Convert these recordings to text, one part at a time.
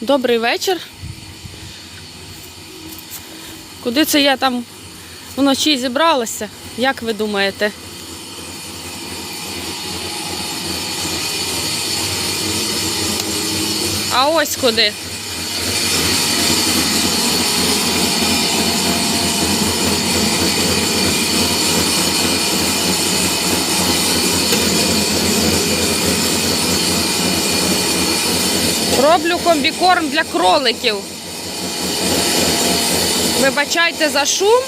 Добрий вечір. Куди це я там вночі зібралася? Як ви думаєте? А ось куди. Роблю комбікорм для кроликів. Вибачайте за шум,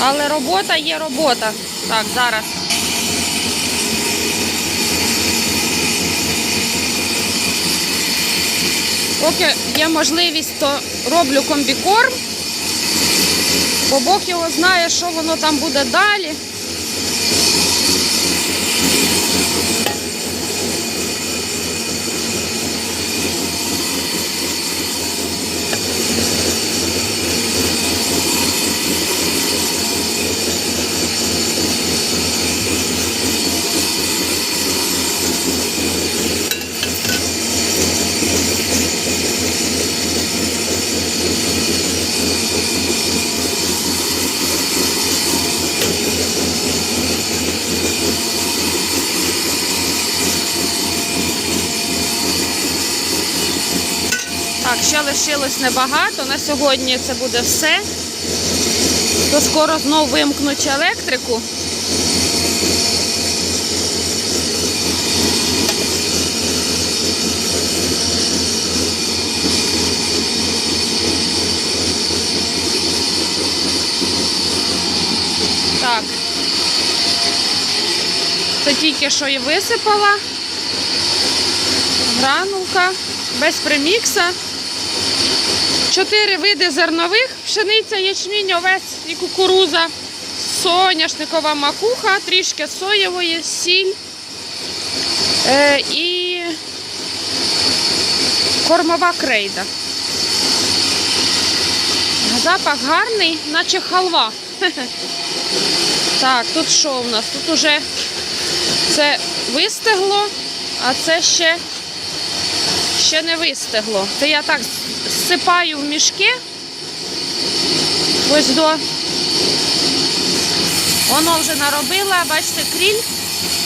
але робота є робота. Так, зараз. Поки є можливість, то роблю комбікорм, бо Бог його знає, що воно там буде далі. Ще лишилось небагато. На сьогодні це буде все. То скоро знову вимкнуть електрику. Так. Це тільки що і висипала. Гранулка без примікса. Чотири види зернових: пшениця, ячмінь, овець і кукуруза, соняшникова макуха, трішки соєвої, сіль е, і кормова крейда. Запах гарний, наче халва. Так, тут що у нас? Тут уже це вистегло, а це ще ще не вистегло. Це я так всипаю в мішки. Ось до. Воно вже наробила, бачите, кріль,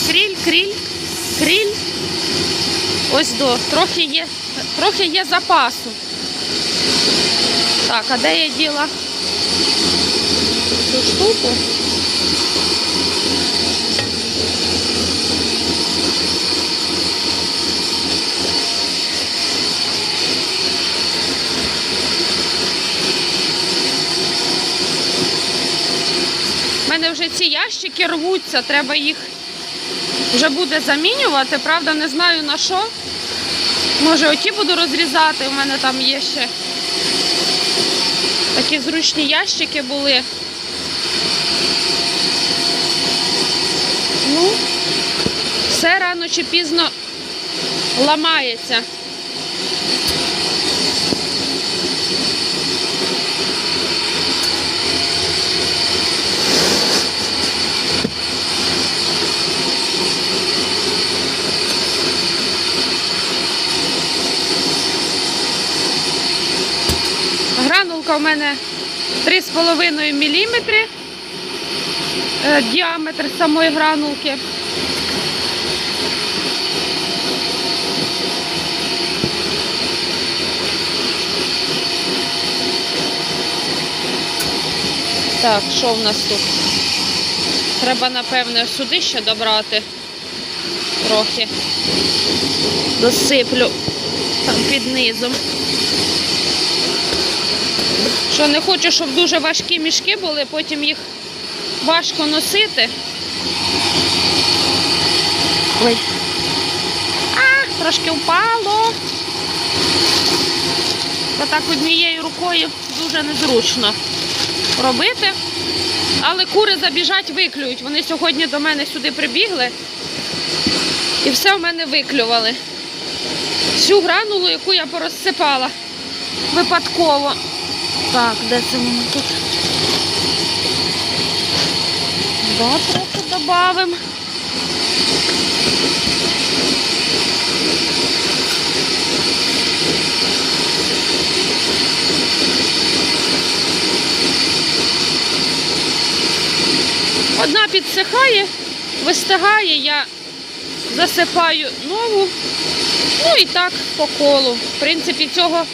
кріль, кріль, кріль. Ось до. Трохи є, трохи є запасу. Так, а де я діла цю штуку? Ці ящики рвуться, треба їх вже буде замінювати. Правда, не знаю на що. Може, оті буду розрізати. У мене там є ще такі зручні ящики були. Ну, все рано чи пізно ламається. Гранулка в мене 3,5 мм е, діаметр самої гранулки. Так, що в нас тут? Треба, напевне, сюди ще добрати трохи. Досиплю там під низом. Що не хочу, щоб дуже важкі мішки були, потім їх важко носити. Ой. А, трошки впало. Бо так однією рукою дуже незручно робити. Але кури забіжать, виклюють. Вони сьогодні до мене сюди прибігли і все в мене виклювали. Всю гранулу, яку я порозсипала випадково. Так, де це ми тут? Да, трохи додамо. Одна підсихає, вистигає, я засипаю нову, ну і так по колу. В принципі, цього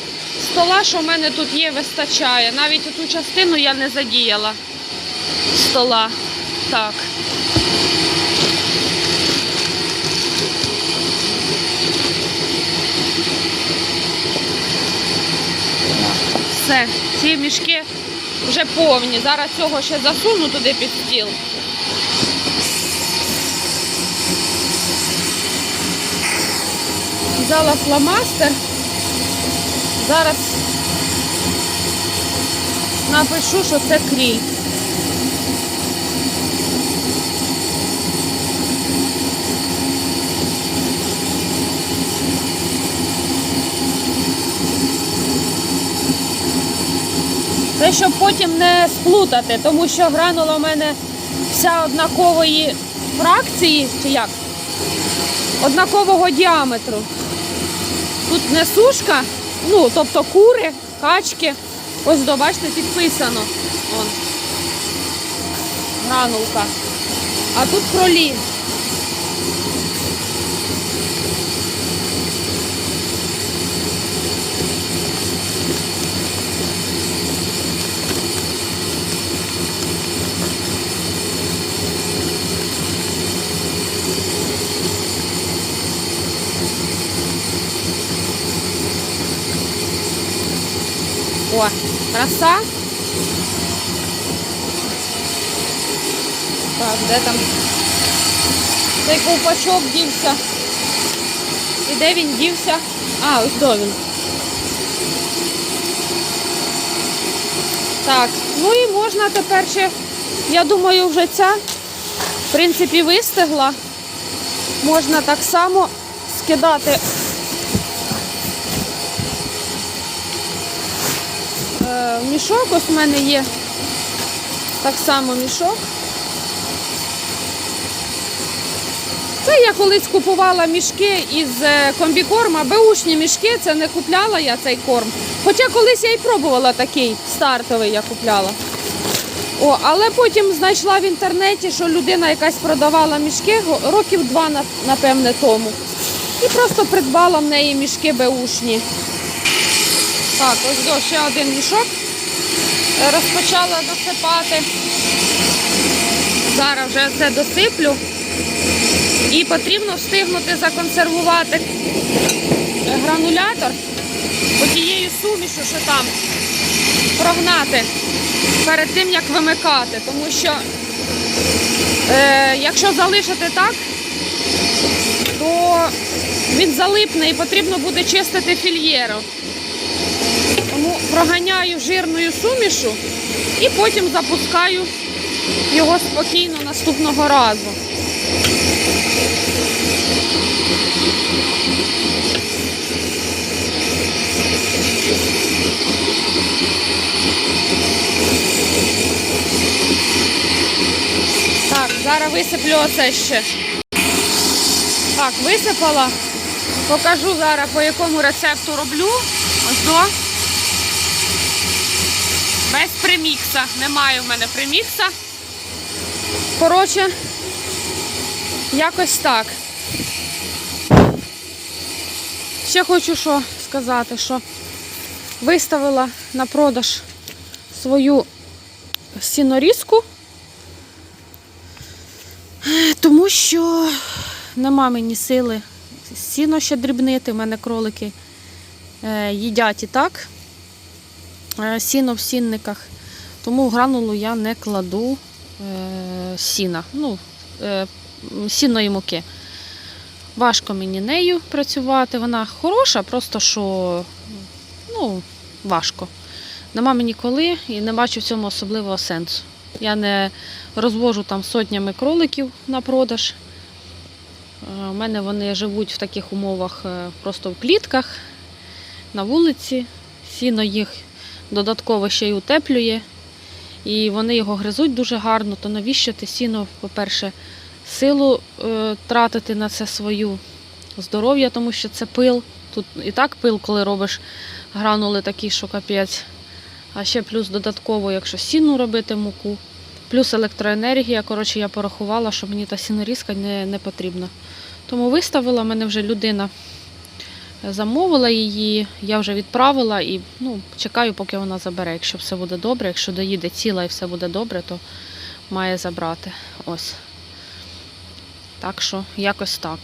стола, що в мене тут є, вистачає. Навіть ту частину я не задіяла стола. Так. Все, ці мішки вже повні. Зараз цього ще засуну туди під стіл. Взяла фломастер. Зараз напишу, що це кріль. Це щоб потім не сплутати, тому що гранула в мене вся однакової фракції, чи як? Однакового діаметру. Тут не сушка, ну, тобто кури, качки. Ось до, бачите, підписано. Вон. Гранулка. А тут кролі. О, краса. Так, де там цей ковпачок дівся? І де він дівся? А, ось до він. Так, ну і можна тепер ще, я думаю, вже ця, в принципі, вистигла. Можна так само скидати е, в мішок. Ось у мене є так само мішок. Це я колись купувала мішки із е, комбікорма, беушні мішки, це не купляла я цей корм. Хоча колись я і пробувала такий стартовий, я купляла. О, але потім знайшла в інтернеті, що людина якась продавала мішки років два, напевне, тому. І просто придбала в неї мішки беушні. Так, ось до ще один мішок. Розпочала досипати. Зараз вже все досиплю. І потрібно встигнути законсервувати гранулятор отією сумішю, що там прогнати перед тим, як вимикати. Тому що е, якщо залишити так, то він залипне і потрібно буде чистити фільєру. Тому проганяю жирною сумішу і потім запускаю його спокійно наступного разу. Так, зараз висиплю оце ще. Так, висипала. Покажу зараз, по якому рецепту роблю. Ось до. Без примікса. Немає в мене примікса. Коротше, якось так. Ще хочу що сказати, що виставила на продаж свою сінорізку, тому що нема мені сили сіно ще дрібнити. У мене кролики е, їдять і так сіно в сінниках. Тому в гранулу я не кладу е, сіна, ну, е, сінної муки. Важко мені нею працювати. Вона хороша, просто що ну, важко. Нема мені коли і не бачу в цьому особливого сенсу. Я не розвожу там сотнями кроликів на продаж. Е, У мене вони живуть в таких умовах е, просто в клітках, на вулиці. Сіно їх додатково ще й утеплює. І вони його гризуть дуже гарно, то навіщо ти сіно, по-перше, силу е, тратити на це свою здоров'я, тому що це пил. Тут і так пил, коли робиш гранули такі, що капець. А ще плюс додатково, якщо сіну робити муку, Плюс електроенергія. Коротше, я порахувала, що мені та сінорізка не, не потрібна. Тому виставила, мене вже людина замовила її, я вже відправила і ну, чекаю, поки вона забере. Якщо все буде добре, якщо доїде ціла і все буде добре, то має забрати. Ось. Так що якось так.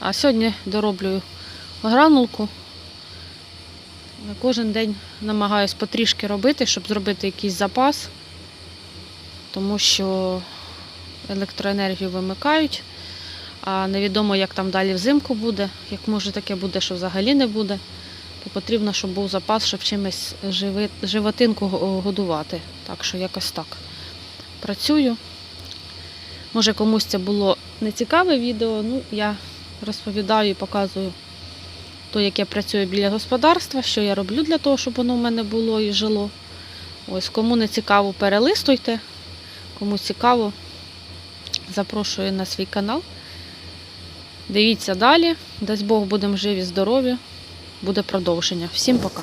А сьогодні дороблюю гранулку. Кожен день намагаюсь потрішки робити, щоб зробити якийсь запас, тому що електроенергію вимикають, а невідомо, як там далі взимку буде. Як може таке буде, що взагалі не буде, то потрібно, щоб був запас, щоб чимось животинку годувати. Так що якось так працюю. Може комусь це було не цікаве відео, ну я розповідаю і показую то, як я працюю біля господарства, що я роблю для того, щоб воно в мене було і жило. Ось, кому не цікаво, перелистуйте. Кому цікаво, запрошую на свій канал. Дивіться далі. Дасть Бог будемо живі, здорові. Буде продовження. Всім пока.